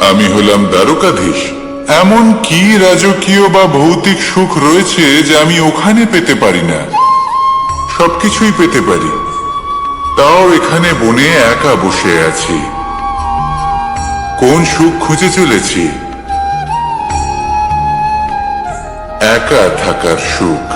আমি হলাম দ্বারকাধীশ। এমন কি রাজকীয় বা ভৌতিক সুখ রয়েছে যে আমি ওখানে পেতে পারি না? সবকিছুই পেতে পারি। তাও এখানে বনে একা বসে আছি। কোন সুখ খুঁজে চলেছি? একা থাকার সুখ।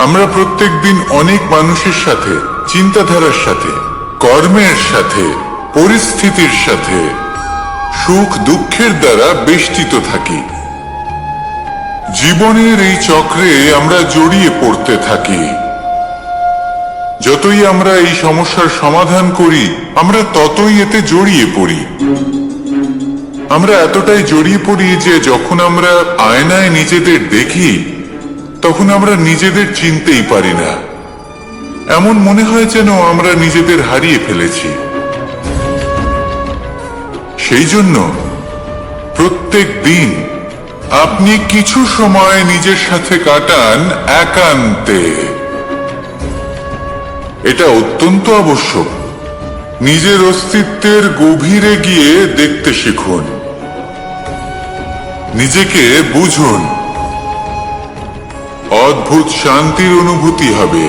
আমরা প্রত্যেক দিন অনেক মানুষের সাথে, চিন্তাধারার সাথে, কর্মের সাথে, পরিস্থিতির সাথে সুখ দুঃখের দ্বারা বেষ্টিত থাকি। জীবনের এই চক্রে আমরা জড়িয়ে পড়তে থাকি। যতই আমরা এই সমস্যার সমাধান করি, আমরা ততই এতে জড়িয়ে পড়ি। আমরা এতটাই জড়িয়ে পড়ি যে যখন আমরা আয়নায় নিজেদের দেখি, তখন আমরা নিজেদের চিনতেই পারি না। এমন মনে হয় যেন আমরা নিজেদের হারিয়ে ফেলেছি। সেই জন্য প্রত্যেক দিন আপনি কিছু সময় নিজের সাথে কাটান একান্তে। এটা অত্যন্ত আবশ্যক। নিজের অস্তিত্বের গভীরে গিয়ে দেখতে শিখুন। নিজেকে বুঝুন। অদ্ভুত শান্তির অনুভূতি হবে।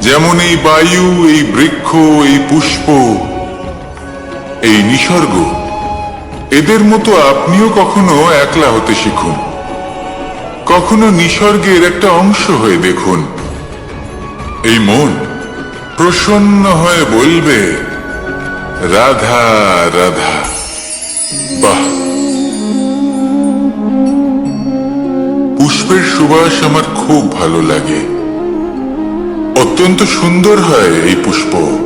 যেমন এই বায়ু, এই বৃক্ষ, এই পুষ্প এই নিসর্গ। এদের মতো আপনিও কখনো একলা হতে শিখুন। কখনো নিসর্গের একটা অংশ হয়ে দেখুন। এই মন প্রসন্ন হয়ে বলবে, রাধা রাধা। বাহ! পুষ্পের সুবাস আমার খুব ভালো লাগে। অত্যন্ত সুন্দর হয় এই পুষ্প।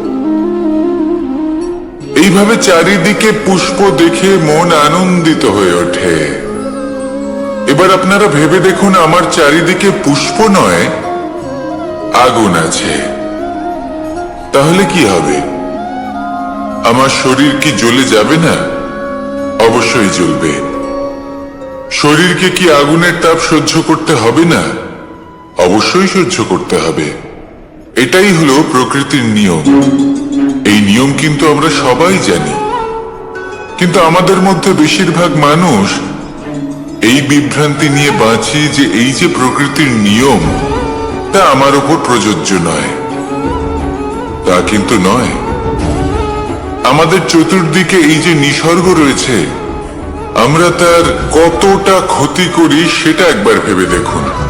এইভাবে চারিদিকে পুষ্প দেখে মন আনন্দিত হয়ে ওঠে। এবার আপনারা ভেবে দেখুন, আমার চারিদিকে পুষ্প নয়, আগুন আছে। তাহলে কি হবে? আমার শরীর কি জ্বলে যাবে না? অবশ্যই জ্বলবে। শরীরকে কি আগুনের তাপ সহ্য করতে হবে না? অবশ্যই সহ্য করতে হবে। এটাই হলো প্রকৃতির নিয়ম। এই নিয়ম কিন্তু আমরা সবাই জানি। কিন্তু আমাদের মধ্যে বেশিরভাগ মানুষ এই বিভ্রান্তি নিয়ে বাঁচি যে এই যে প্রকৃতির নিয়ম, তা আমার উপর প্রযোজ্য নয়। তা কিন্তু নয়। আমাদের চতুর্দিকে এই যে নিসর্গ রয়েছে, আমরা তার কতটা ক্ষতি করি সেটা একবার ভেবে দেখুন।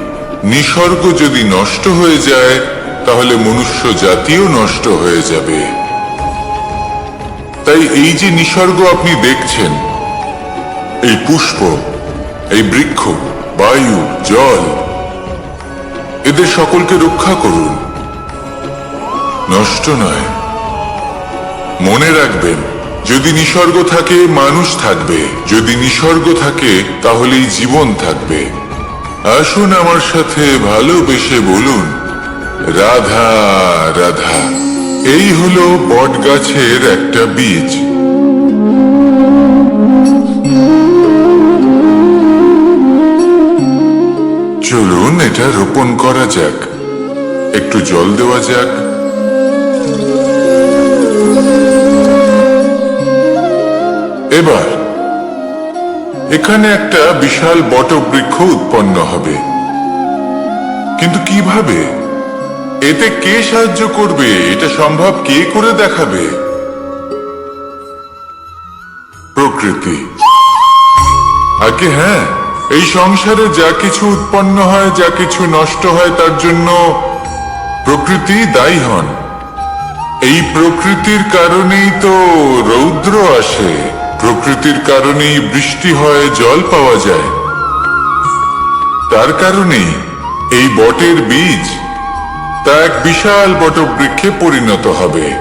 নিসর্গ যদি নষ্ট হয়ে যায়, তাহলে মনুষ্য জাতিও নষ্ট হয়ে যাবে। তাই এই যে নিসর্গ আপনি দেখছেন, এই পুষ্প, এই বৃক্ষ, বায়ু, জল, এদের সকলকে রক্ষা করুন। নষ্ট নয়। মনে রাখবেন, যদি নিসর্গ থাকে, মানুষ থাকবে। যদি নিসর্গ থাকে, তাহলেই জীবন থাকবে। আসুন আমার সাথে ভালোবেসে বলুন, রাধা রাধা, এই হলো বট গাছের একটা বীজ। চলুন, এটা রোপণ করা যাক। একটু জল দেওয়া যাক। এবার এখানে একটা বিশাল বটবৃক্ষ উৎপন্ন হবে। কিন্তু কীভাবে? এতে কে সাহায্য করবে? এটা সম্ভব কে করে দেখাবে? প্রকৃতি। আগে হ্যাঁ এই সংসারে যা কিছু উৎপন্ন হয়, যা কিছু নষ্ট হয়, তার জন্য প্রকৃতি দায়ী হন। এই প্রকৃতির কারণেই তো রৌদ্র আসে। প্রকৃতির কারণেই বৃষ্টি হয়, জল পাওয়া যায়। তার কারণেই এই বটের বীজ তা এক বিশাল বটবৃক্ষে পরিণত হবে।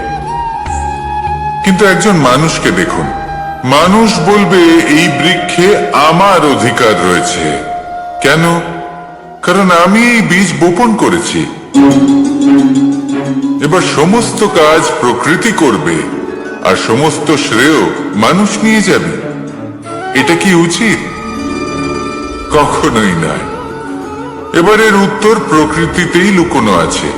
কিন্তু একজন মানুষকে দেখুন। মানুষ বলবে, এই বৃক্ষে আমার অধিকার রয়েছে। কেন? কারণ আমি এই বীজ বপন করেছি। এবার সমস্ত কাজ প্রকৃতি করবে। আর সমস্ত শ্রেয় মানুষ নিয়ে যাবে। এটা কি উচিত? কখনোই নয়। এবারের উত্তর প্রকৃতিতেই লুকোনো আছে।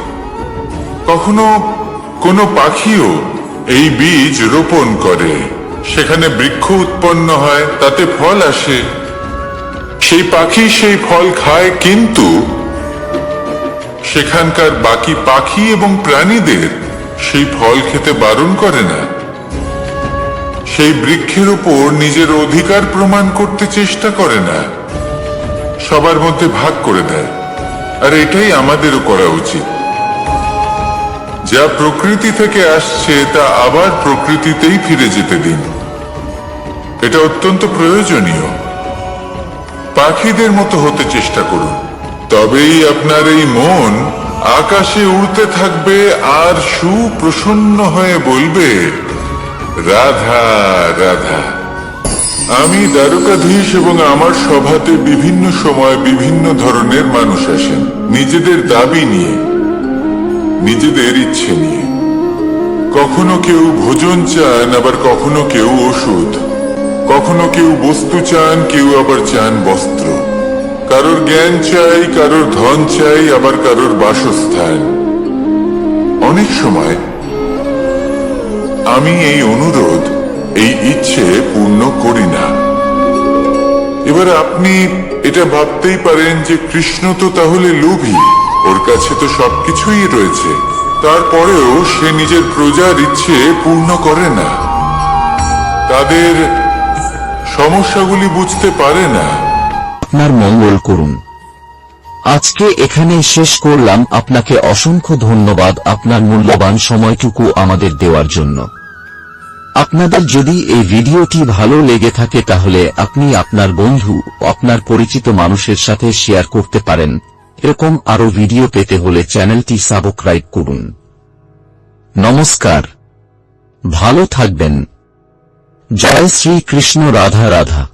কখনো কোনো পাখিও এই বীজ রোপণ করে। সেখানে বৃক্ষ উৎপন্ন হয়, তাতে ফল আসে। সেই পাখি সেই ফল খায়, কিন্তু সেখানকার বাকি পাখি এবং প্রাণীদের সেই ফল খেতে বারণ করে না। সেই বৃক্ষের উপর নিজের অধিকার প্রমাণ করতে চেষ্টা করে না। সবার মধ্যে ভাগ করে দেয়। আর এটাই আমাদেরও করা উচিত। যা প্রকৃতি থেকে আসছে, তা আবার প্রকৃতিতেই ফিরে যেতে দিন। এটা অত্যন্ত প্রয়োজনীয়। পাখিদের মতো হতে চেষ্টা করুন। তবেই আপনার এই মন আকাশে উড়তে থাকবে আর সুপ্রসন্ন হয়ে বলবে রাধা রাধা। আমি দ্বারকাধীশ এবং আমার সভাতে বিভিন্ন সময় বিভিন্ন ধরনের মানুষ আসেন। নিজেদের দাবি নিয়ে, নিজেদের ইচ্ছে নিয়ে। কখনো কেউ ভোজন চান, আবার কখনো কেউ ওষুধ। কখনো কেউ বস্তু চান, কেউ আবার চান বস্ত্র। কারোর জ্ঞান চাই, কারোর ধন চাই, আবার কারোর বাসস্থান। অনেক সময় আমি এই অনুরোধ, এই ইচ্ছে পূর্ণ করি না। এবার আপনি এটা ভাবতেই পারেন যে কৃষ্ণ তো তাহলে লোভী, ওর কাছে তো সবকিছুই রয়েছে। তারপরেও সে নিজের প্রজার ইচ্ছে পূর্ণ করে না। তাদের সমস্যাগুলি বুঝতে পারে না। আপনার মঙ্গল করুন। আজকে এখানে শেষ করলাম। আপনাকে অসংখ্য ধন্যবাদ আপনার মূল্যবান সময়টুকু আমাদের দেওয়ার জন্য। আপনাদের যদি এই ভিডিওটি ভালো লেগে থাকে তাহলে আপনি আপনার বন্ধু, আপনার পরিচিত মানুষের সাথে শেয়ার করতে পারেন। এরকম আরও ভিডিও পেতে হলে চ্যানেলটি সাবস্ক্রাইব করুন। নমস্কার। ভালো থাকবেন। জয় শ্রী কৃষ্ণ রাধা রাধা।